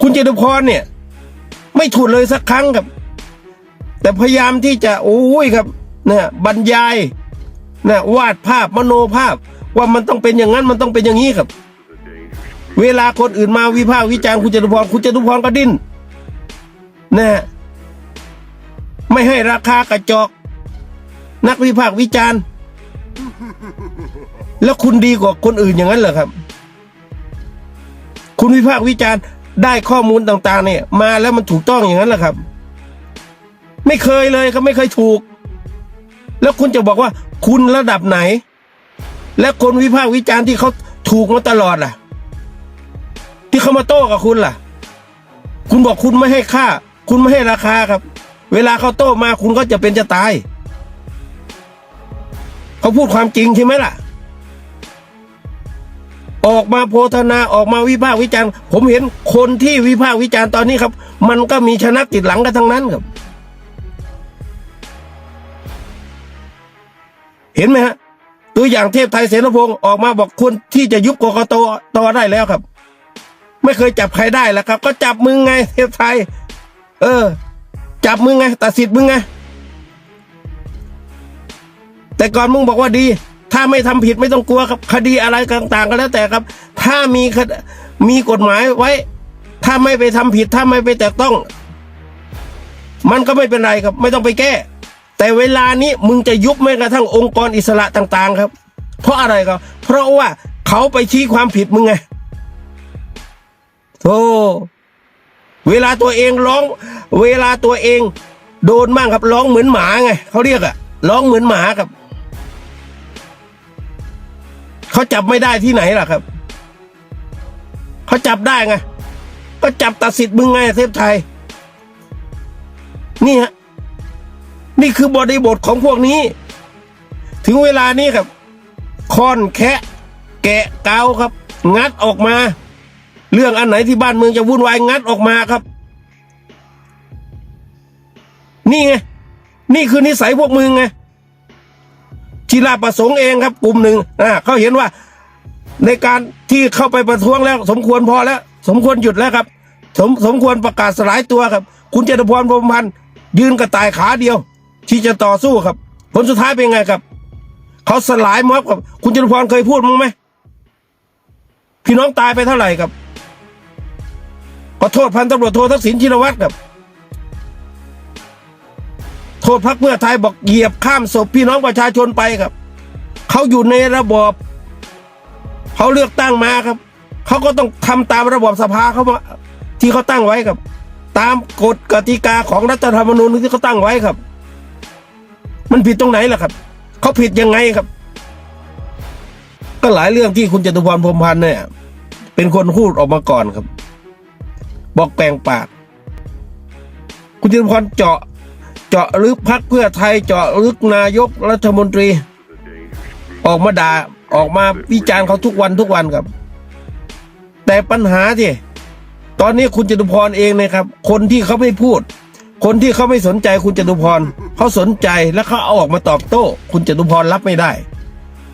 คุณจตุพรเนี่ย ไม่ถูกเลยสักครั้งครับ แต่พยายามที่จะโอ้ยครับเนี่ยบรรยายนะวาดภาพมโนภาพ ว่ามันต้องเป็นอย่างนั้นมันต้องเป็นอย่างนี้ครับ เวลาคนอื่นมาวิพากษ์วิจารณ์คุณจตุพรคุณจตุพรก็ดิ้นนะฮะไม่ให้ราคากระจอก นักวิพากษ์วิจารณ์ แล้วคุณดีกว่าคนอื่นอย่างนั้นเหรอครับ คุณวิพากษ์วิจารณ์ ได้ข้อมูลต่างๆ เนี่ย มาแล้วมันถูกต้องอย่างนั้นเหรอครับ ไม่เคยเลยครับไม่เคยถูก แล้วคุณจะบอกว่า คุณระดับไหน และคนวิพากษ์วิจารณ์ที่เขาถูกมาตลอดล่ะ ที่เขามาโต้กับคุณล่ะ คุณบอกคุณไม่ให้ค่า คุณไม่ให้ราคาครับ เวลาเขาโต้มาคุณก็จะเป็นจะตาย เขาพูดความจริงใช่ไหมล่ะ ออกมาโพธนาออกมาวิพากษ์วิจารณ์ ผมเห็นคนที่วิพากษ์วิจารณ์ตอนนี้ครับ มันก็มีชนะติดหลังกันทั้งนั้นครับ เห็นไหมฮะตัวอย่างเทพไทยเสนพงศ์ออกมาบอกคุณที่จะยุบกกตตได้แล้วครับ ไม่เคยจับใครได้แล้วครับ ก็จับมึงไง เทพไทย เออ จับมึงไงตัดสิทธิ์มึงไงแต่ก่อนมึงบอกว่าดี ถ้าไม่ทำผิดไม่ต้องกลัวครับ คดีอะไรต่าง ๆ ก็แล้วแต่ครับ ถ้ามีคดมีกฎหมายไว้ ถ้าไม่ไปทำผิด ถ้าไม่ไปแตะต้อง มันก็ไม่เป็นไรครับ ไม่ต้องไปแก้ แต่เวลานี้มึงจะยุบแม้กระทั่งองค์กรอิสระต่าง ๆ ครับ เพราะอะไรครับ เพราะว่าเขาไปชี้ความผิดมึงไงโธ่เวลาตัวเองร้อง เวลาตัวเอง โดนบ้างครับร้องเหมือนหมาไงเขาเรียกอะร้องเหมือนหมาครับ เขาจับไม่ได้ที่ไหนล่ะครับ เขาจับได้ไง ก็จับตัดสิทธิ์มึงไงเทพไทย นี่ฮะ นี่คือบริบทของพวกนี้ ถึงเวลานี้ครับคอนแคะแกะเกาครับ งัดออกมา เรื่องอันไหนที่บ้านเมืองจะวุ่นวายงัดออกมาครับ นี่ไง นี่คือนิสัยพวกมึงไง จิราประสงค์เองครับ กลุ่มหนึ่งอ่าเขาเห็นว่า ในการที่เข้าไปประท้วงแล้ว สมควรพอแล้ว สมควรหยุดแล้วครับ สมสมควรประกาศสลายตัวครับ คุณจตุพรพรมพันธ์ยืนกระต่ายขาเดียว ที่จะต่อสู้ครับ ผลสุดท้ายเป็นไงครับเขาสลายม็อบครับ คุณจตุพรเคยพูดมั้งไหมพี่น้องตายไปเท่าไหร่ครับขอโทษพันตำรวจโททักษิณชินวัตรครับ โทษพักเพื่อไทยบอกเหยียบข้ามศพพี่น้องประชาชนไปครับเขาอยู่ในระบอบเขาเลือกตั้งมาครับเขาก็ต้องทำตามระบอบสภาเขาที่เขาตั้งไว้ครับ ตามกฎกติกาของรัฐธรรมนูญที่เขาตั้งไว้ครับ มันผิดตรงไหนล่ะครับเขาผิดยังไงครับ ก็หลายเรื่องที่คุณจตุพรพรมพันธ์เนี่ย เป็นคนพูดออกมาก่อนครับ บอกแปลงปาก คุณจตุพรเจาะ เจาะลึกพักเพื่อไทยเจาะลึกนายกรัฐมนตรี ออกมาด่าออกมาวิจารณ์เขาทุกวันทุกวันครับ แต่ปัญหาที่ตอนนี้คุณจตุพรเองนะครับ คนที่เขาไม่พูด คนที่เขาไม่สนใจคุณจตุพรเขาสนใจแล้วเขาเอาออกมาตอบโต้ คุณจตุพรรับไม่ได้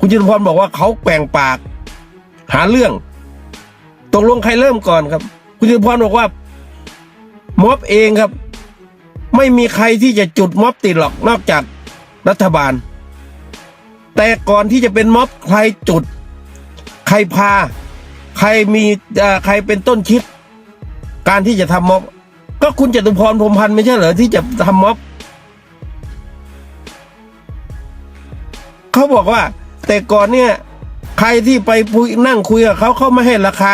คุณจตุพรบอกว่าเขาแปลงปาก หาเรื่องตกลงใครเริ่มก่อนครับ คุณจตุพรบอกว่าม็อบเองครับ ไม่มีใครที่จะจุดม็อบติดหรอกนอกจากรัฐบาล แต่ก่อนที่จะเป็นม็อบใครจุด ใครพา ใครมีใครเป็นต้นคิด การที่จะทำม็อบ ก็คุณจตุพรพรมพันธ์ไม่ใช่เหรอที่จะทำม็อบเขาบอกว่า แต่ก่อนเนี่ย ใครที่ไปนั่งคุยกับเขาเขาไม่ให้ราคา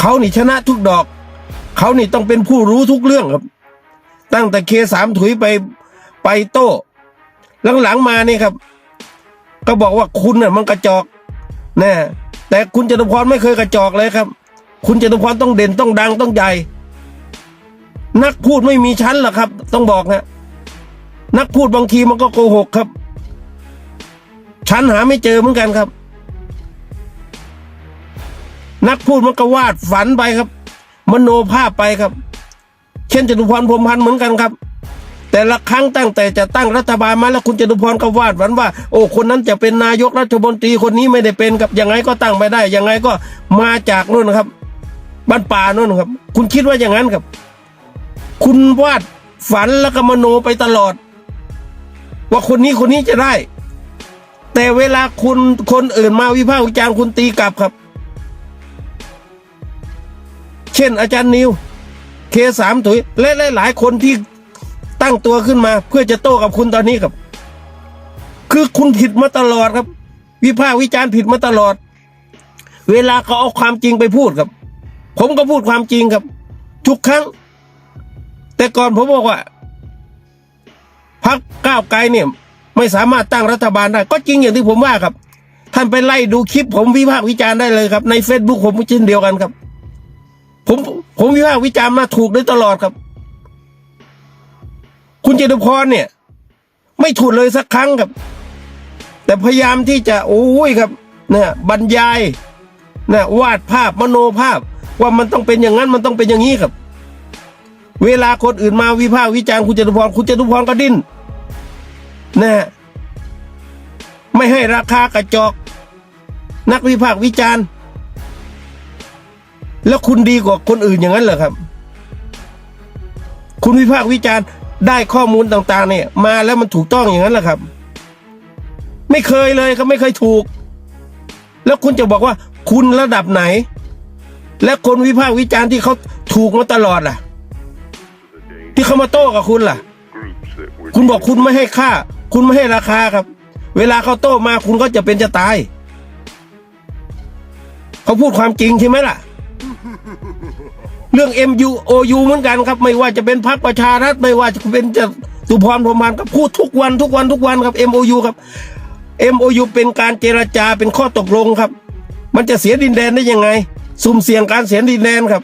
เขานี่ชนะทุกดอก เขานี่ต้องเป็นผู้รู้ทุกเรื่องครับ ตั้งแต่เคสามถุยไปไปโต้หลังๆมานี่ครับ ก็บอกว่าคุณน่ะมันกระจอกแน่แต่คุณจตุพรไม่เคยกระจอกเลยครับ คุณจตุพรต้องเด่นต้องดังต้องใหญ่ นักพูดไม่มีชั้นหรอกครับ ต้องบอกนะนักพูดบางทีมันก็โกหกครับ ชั้นหาไม่เจอเหมือนกันครับ นักพูดมันก็วาดฝันไปครับ มโนภาพไปครับ เช่นจตุพรพรมพันธ์เหมือนกันครับ แต่ละครั้งตั้งแต่จะตั้งรัฐบาลมาแล้วคุณจตุพรก็วาดฝันว่า โอ้คนนั้นจะเป็นนายกรัฐมนตรีคนนี้ไม่ได้เป็นครับยังไงก็ตั้งไม่ได้ยังไงก็มาจากนู่นครับบ้านป่าโน่นครับ คุณคิดว่าอย่างนั้นครับ คุณวาดฝันแล้วก็มโนไปตลอด ว่าคนนี้คนนี้จะได้ แต่เวลาคุณคนอื่นมาวิพากษ์วิจารณ์คุณตีกลับครับ เช่น อาจารย์นิวเคสามถุยและหลาย ๆ คนที่ตั้งตัวขึ้นมา เพื่อจะโต้กับคุณตอนนี้ครับ คือคุณผิดมาตลอดครับ วิพากษ์วิจารณ์ผิดมาตลอด เวลาเขาเอาความจริงไปพูดครับ ผมก็พูดความจริงครับ ทุกครั้ง แต่ก่อนผมบอกว่าพักก้าวไกลเนี่ยไม่สามารถตั้งรัฐบาลได้ ก็จริงอย่างที่ผมว่าครับ ท่านไปไล่ดูคลิปผมวิพากษ์วิจารณ์ได้เลยครับ ในเฟซบุ๊กผมเช่นเดียวกันครับ ผมผมวิพากษ์วิจารณ์มาถูกได้ตลอดครับ คุณเจตุพรเนี่ย ไม่ถูกเลยสักครั้งครับ แต่พยายามที่จะโอ้ยครับเนี่ยบรรยายนะวาดภาพมโนภาพ ว่ามันต้องเป็นอย่างนั้นมันต้องเป็นอย่างนี้ครับ เวลาคนอื่นมาวิพากษ์วิจารณ์คุณจตุพรคุณจตุพรก็ดิ้นนะฮะไม่ให้ราคากระจอก นักวิพากษ์วิจารณ์ แล้วคุณดีกว่าคนอื่นอย่างนั้นเหรอครับ คุณวิพากษ์วิจารณ์ได้ข้อมูลต่างๆ เนี่ย มาแล้วมันถูกต้องอย่างนั้นเหรอครับ ไม่เคยเลยครับไม่เคยถูก แล้วคุณจะบอกว่า คุณระดับไหน และคนวิพากษ์วิจารณ์ที่เขาถูกมาตลอดล่ะ ที่เขามาโต้กับคุณล่ะ คุณบอกคุณไม่ให้ค่า คุณไม่ให้ราคาครับ เวลาเขาโต้มาคุณก็จะเป็นจะตาย เขาพูดความจริงใช่ไหมล่ะ เรื่อง MU OU เหมือนกันครับ ไม่ว่าจะเป็นพรรคประชารัฐไม่ว่าจะเป็นจะสุพรพรหมพันธ์ครับพูดทุกวันทุกวันทุกวันครับ MOU ครับ MOU เป็นการเจรจาเป็นข้อตกลงครับ มันจะเสียดินแดนได้ยังไง สุ่มเสี่ยงการเสียดินแดนครับ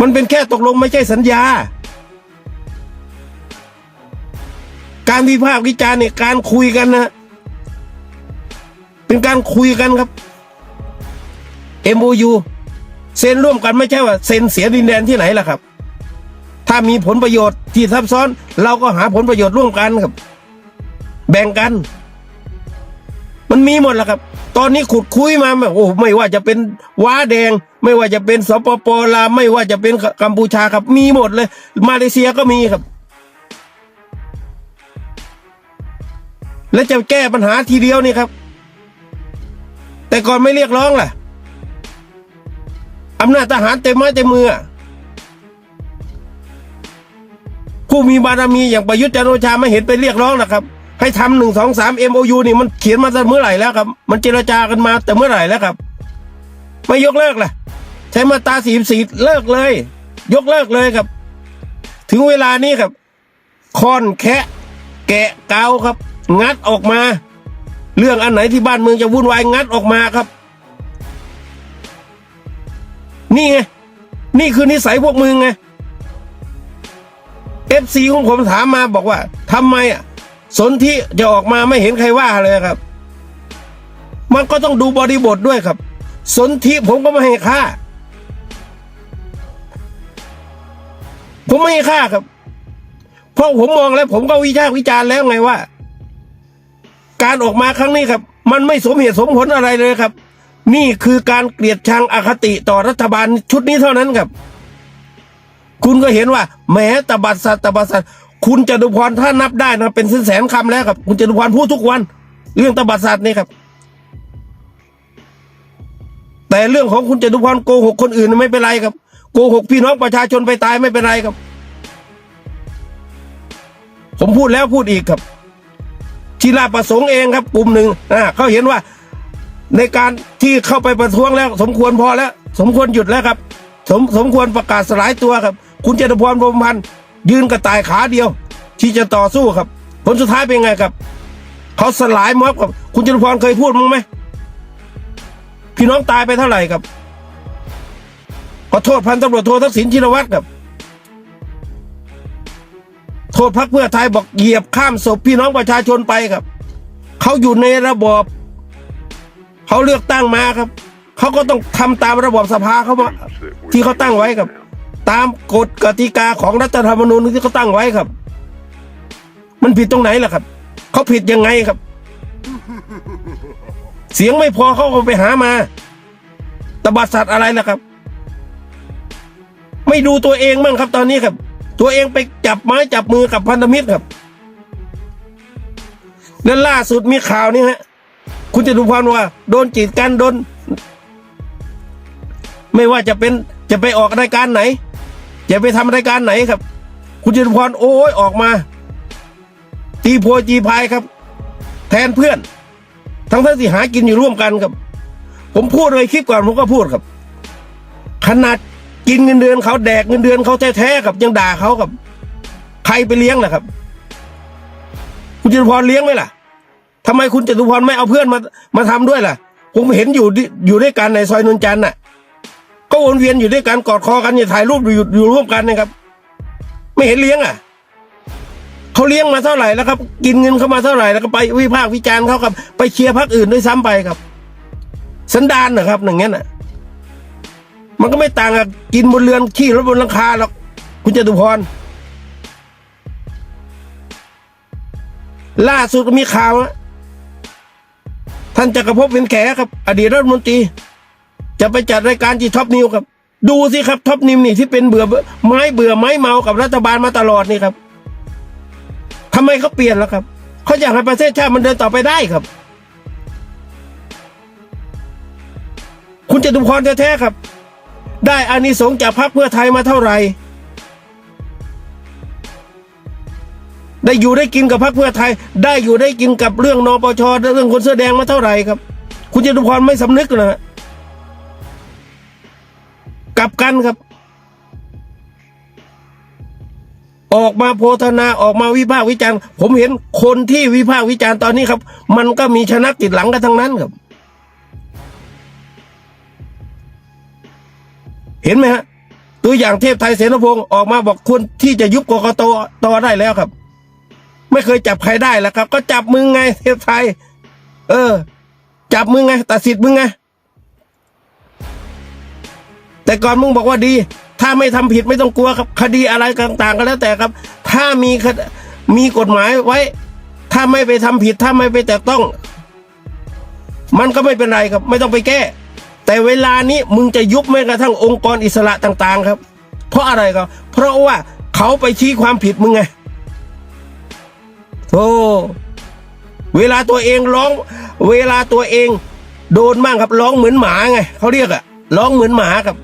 มันเป็นแค่ตกลงไม่ใช่สัญญา การวิพากษ์วิจารณ์เนี่ยการคุยกันนะเป็นการคุยกันครับ MOU เซ็นร่วมกันไม่ใช่ว่าเซ็นเสียดินแดนที่ไหนล่ะครับ ถ้ามีผลประโยชน์ที่ซับซ้อน เราก็หาผลประโยชน์ร่วมกันครับ แบ่งกัน มันมีหมดแล้วครับ ตอนนี้ขุดคุยมาแบบโอ้ไม่ว่าจะเป็นว้าแดง ไม่ว่าจะเป็นสปปลาวไม่ว่าจะเป็นกัมพูชาครับ มีหมดเลย มาเลเซียก็มีครับ และจะแก้ปัญหาทีเดียวนี่ครับ แต่ก่อนไม่เรียกร้องล่ะ อำนาจทหารเต็มไม้เต็มมือ ผู้มีบารมีอย่างประยุทธ์จันโอชาไม่เห็นไปเรียกร้องนะครับ ให้ทำหนึ่งสองสาม MOU นี่มันเขียนมาตั้งเมื่อไหร่แล้วครับ มันเจรจากันมาแต่เมื่อไหร่แล้วครับ ไม่ยกเลิกล่ะใช้มาตราสี่สี่เลิกเลย ยกเลิกเลยครับ ถึงเวลานี้ครับค่อนแคะแกะเกาครับ งัดออกมา เรื่องอันไหนที่บ้านเมืองจะวุ่นวายงัดออกมาครับ นี่ไง นี่คือนิสัยพวกมึงไงเอฟซีของผมถามมาบอกว่าทำไมอะ สนที่จะออกมาไม่เห็นใครว่าเลยครับ มันก็ต้องดูบริบทด้วยครับ สนธิผมก็ไม่ให้ค่า ผมไม่ให้ค่าครับ เพราะผมมองแล้วผมก็วิจารวิจารณ์แล้วไงว่า การออกมาครั้งนี้ครับ มันไม่สมเหตุสมผลอะไรเลยครับ นี่คือการเกลียดชังอคติต่อรัฐบาลชุดนี้เท่านั้นครับ คุณก็เห็นว่าแหม้ตบัดสัตตบัดสัตคุณจตุพรถ้านับได้นะเป็นแสนแสนคำแล้วครับ คุณจตุพรพูดทุกวัน เรื่องตบัดสัตนี่ครับ แต่เรื่องของคุณจตุพรโกหกคนอื่นไม่เป็นไรครับโกหกพี่น้องประชาชนไปตายไม่เป็นไรครับ ผมพูดแล้วพูดอีกครับทีลาประสงค์เองครับกลุ่มหนึ่งอ่าเขาเห็นว่า ในการที่เข้าไปประท้วงแล้ว สมควรพอแล้ว สมควรหยุดแล้วครับ สมสมควรประกาศสลายตัวครับ คุณเจตพรพรมพันธ์ยืนกระต่ายขาเดียว ที่จะต่อสู้ครับ ผลสุดท้ายเป็นไงครับ เขาสลายม็อบครับ คุณเจตพรเคยพูดมั้งไหมพี่น้องตายไปเท่าไหร่ครับขอโทษพันตำรวจโททักษิณชินวัตรครับ โทษพักเพื่อไทยบอกเหยียบข้ามศพพี่น้องประชาชนไปครับ เขาอยู่ในระบอบ เขาเลือกตั้งมาครับเขาก็ต้องทำตามระบบสภาเขามาที่เขาตั้งไว้ครับ ตามกฎกติกาของรัฐธรรมนูญที่เขาตั้งไว้ครับ มันผิดตรงไหนล่ะครับเขาผิดยังไงครับ เสียงไม่พอเขาก็ไปหามาตบัดสัตว์อะไรล่ะครับ ไม่ดูตัวเองมั่งครับตอนนี้ครับ ตัวเองไปจับไม้จับมือกับพันธมิตรครับและล่าสุดมีข่าวนี่ฮะ คุณจตุพรว่า โดนจีดกันโดน ไม่ว่าจะเป็นจะไปออกรายการไหน จะไปทำรายการไหนครับ คุณจตุพรโอ้ยออกมา ตีโพยจีพายครับ แทนเพื่อน ทั้งทั้งที่หากินอยู่ร่วมกันครับ ผมพูดเลยคลิปก่อนผมก็พูดครับ ขนาดกินเงินเดือนเขาแดกเงินเดือนเขาแท้ๆครับยังด่าเขากับ ใครไปเลี้ยงล่ะครับ คุณจตุพรเลี้ยงไหมล่ะ ทำไมคุณจตุพรไม่เอาเพื่อนมามาทำด้วยล่ะ ผมเห็นอยู่ดิอยู่ด้วยกันในซอยนนจันทร์น่ะ ก็วนเวียนอยู่ด้วยกันกอดคอกันอย่าถ่ายรูปอยู่อยู่ร่วมกันนะครับ ไม่เห็นเลี้ยงอะเขาเลี้ยงมาเท่าไหร่แล้วครับ กินเงินเขามาเท่าไหร่แล้วก็ไปวิพากษ์วิจารณ์เขาครับ ไปเชียร์พรรคอื่นด้วยซ้ำไปครับ สันดานนะครับอย่างนั้นอะ มันก็ไม่ต่างกับกินบนเรือนขี้รถบนหลังคาหรอกคุณจตุพรล่าสุดก็มีข่าวอะ ท่านจักรภพเป็นแขครับ อดีตรัฐมนตรี จะไปจัดรายการจีท็อปนิวครับ ดูสิครับท็อปนิวนี่ที่เป็นเบื่อไม้เบื่อไม้เมากับรัฐบาลมาตลอดนี่ครับทำไมเขาเปลี่ยนแล้วครับเขาอยากให้ประเทศชาติมันเดินต่อไปได้ครับ คุณจตุพรแท้ๆครับ ได้อานิสงส์จากพรรคเพื่อไทยมาเท่าไหร่ ได้อยู่ได้กินกับพรรคเพื่อไทย ได้อยู่ได้กินกับเรื่องนปชเรื่องคนเสื้อแดงมาเท่าไหร่ครับ คุณจตุพรไม่สำนึกนะกลับกันครับ ออกมาโพธนาออกมาวิพากษ์วิจารณ์ ผมเห็นคนที่วิพากษ์วิจารณ์ตอนนี้ครับ มันก็มีชนะติดหลังกันทั้งนั้นครับ เห็นไหมฮะตัวอย่างเทพไทยเสนาพงศ์ออกมาบอกควรที่จะยุบกกตตได้แล้วครับ ไม่เคยจับใครได้แล้วครับ ก็จับมึงไงเทพไทย เออ จับมึงไงตัดสิทธิ์มึงไงแต่ก่อนมึงบอกว่าดี ถ้าไม่ทำผิดไม่ต้องกลัวครับ คดีอะไรต่าง ๆ ก็แล้วแต่ครับ ถ้ามีคดมีกฎหมายไว้ ถ้าไม่ไปทำผิด ถ้าไม่ไปแตะต้อง มันก็ไม่เป็นไรครับ ไม่ต้องไปแก้ แต่เวลานี้มึงจะยุบแม้กระทั่งองค์กรอิสระต่าง ๆ ครับ เพราะอะไรครับ เพราะว่าเขาไปชี้ความผิดมึงไง โธ่เวลาตัวเองร้อง เวลาตัวเองโดนบ้างครับร้องเหมือนหมาไงเขาเรียกอะร้องเหมือนหมาครับ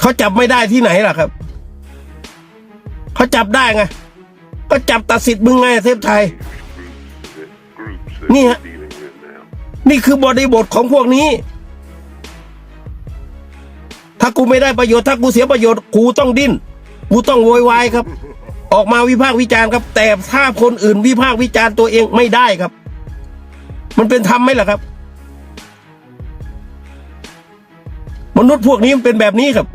เขาจับไม่ได้ที่ไหนล่ะครับเขาจับได้ไงก็จับตัดสิทธิ์มึงไงเทพไทย groups that Yeah. you're dealing with now. นี่คือบริบทของพวกนี้ ถ้ากูไม่ได้ประโยชน์ ถ้ากูเสียประโยชน์ กูต้องดิ้น กูต้องโวยวายครับ ออกมาวิพากษ์วิจารณ์ครับ แต่ถ้าคนอื่นวิพากษ์วิจารณ์ตัวเองไม่ได้ครับ มันเป็นธรรมไหมล่ะครับ มนุษย์พวกนี้มันเป็นแบบนี้ครับ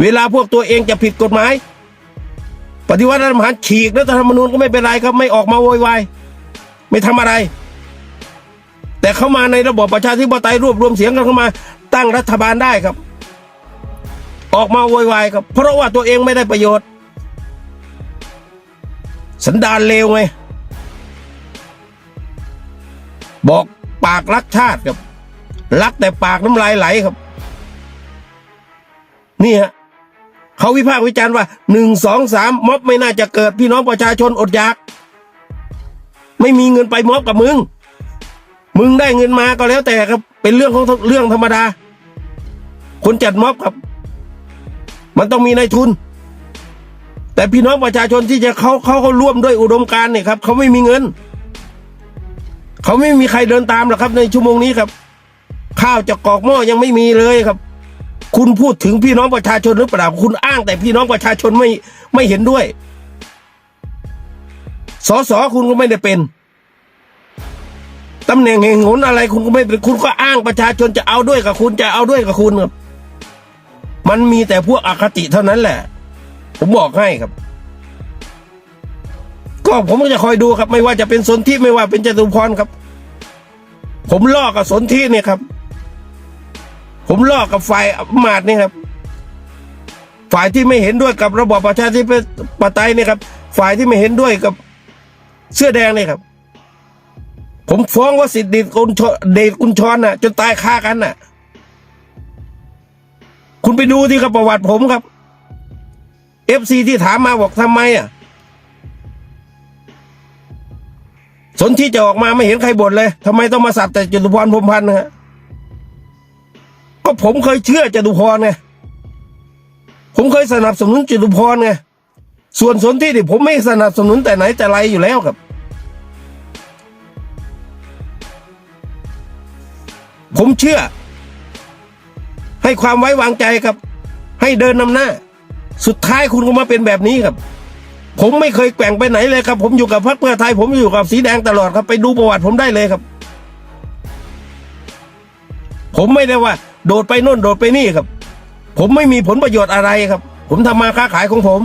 เวลาพวกตัวเองจะผิดกฎหมาย ปฏิวัติรัฐประหารฉีกรัฐธรรมนูญก็ไม่เป็นไรครับ ไม่ออกมาโวยวายไม่ทำอะไร แต่เข้ามาในระบบประชาธิปไตยรวบรวมเสียงกันเข้ามา ตั้งรัฐบาลได้ครับ ออกมาโวยวายครับ เพราะว่าตัวเองไม่ได้ประโยชน์ สันดานเลวไง บอกปากรักชาติครับ รักแต่ปากน้ำลายไหลครับ นี่ฮะเขาวิพากษ์วิจารณ์ว่าหนึ่งสองสามม็อบไม่น่าจะเกิดพี่น้องประชาชนอดอยาก ไม่มีเงินไปม็อบกับมึง มึงได้เงินมาก็แล้วแต่ครับ เป็นเรื่องของเรื่องธรรมดา คนจัดม็อบครับ มันต้องมีนายทุน แต่พี่น้องประชาชนที่จะเขาเขาเขาร่วมด้วยอุดมการเนี่ยครับเขาไม่มีเงิน เขาไม่มีใครเดินตามหรอกครับ ในชั่วโมงนี้ครับ ข้าวจากอกหม้อยังไม่มีเลยครับ คุณพูดถึงพี่น้องประชาชนหรือเปล่าคุณอ้างแต่พี่น้องประชาชนไม่ไม่เห็นด้วยสอสอคุณก็ไม่ได้เป็นตำแหน่งแห่งหนอะไรคุณก็ไม่เป็นคุณก็อ้างประชาชนจะเอาด้วยกับคุณจะเอาด้วยกับคุณครับ มันมีแต่พวกอคติเท่านั้นแหละ ผมบอกให้ครับ ก็ผมก็จะคอยดูครับ ไม่ว่าจะเป็นสนธิไม่ว่าเป็นจตุพรครับ ผมล่อกับสนธิเนี่ยครับ ผมล่อกับฝ่ายอำมาตย์นี่ครับ ฝ่ายที่ไม่เห็นด้วยกับระบอบประชาธิปไตยเนี่ยครับ ฝ่ายที่ไม่เห็นด้วยกับเสื้อแดงเนี่ยครับ ผมฟ้องว่าสิทธิเดชกุญชรเดชกุญชรน่ะจนตายคากันน่ะ คุณไปดูที่ครับประวัติผมครับเอฟซีที่ถามมาบอกทำไมอะ สนที่จะออกมาไม่เห็นใครบ่นเลยทำไมต้องมาสับแต่จตุพรพรมพันธ์นะฮะก็ผมเคยเชื่อจตุพรไงผมเคยสนับสนุนจตุพรไงส่วนสนที่ที่ผมไม่สนับสนุนแต่ไหนแต่ไรอยู่แล้วครับ ผมเชื่อ ให้ความไว้วางใจครับ ให้เดินนำหน้า สุดท้ายคุณก็มาเป็นแบบนี้ครับ ผมไม่เคยแกว่งไปไหนเลยครับ ผมอยู่กับพรรคเพื่อไทย ผมอยู่กับสีแดงตลอดครับ ไปดูประวัติผมได้เลยครับ ผมไม่ได้ว่า โดดไปโน่นโดดไปนี่ครับ ผมไม่มีผลประโยชน์อะไรครับ ผมทำมาค้าขายของผม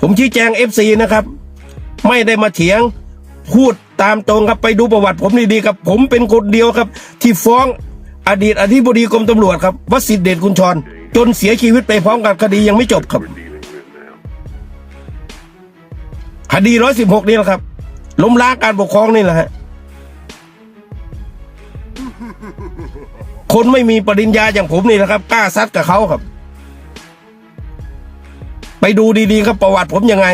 ผมชี้แจงเอฟซีนะครับ ไม่ได้มาเถียงพูดตามตรงครับไปดูประวัติผมดีๆครับ ผมเป็นคนเดียวครับ ที่ฟ้อง อดีตอธิบดีกรมตำรวจครับวสิทธิเดชกุญชรจนเสียชีวิตไปพร้อมกับคดียังไม่จบครับ คดีร้อยสิบหกนี่แหละครับ ล้มล้างการปกครองนี่แหละฮะคนไม่มีปริญญาอย่างผมนี่แหละครับ กล้าซัดกับเขาครับ ไปดูดีๆครับประวัติผมยังไง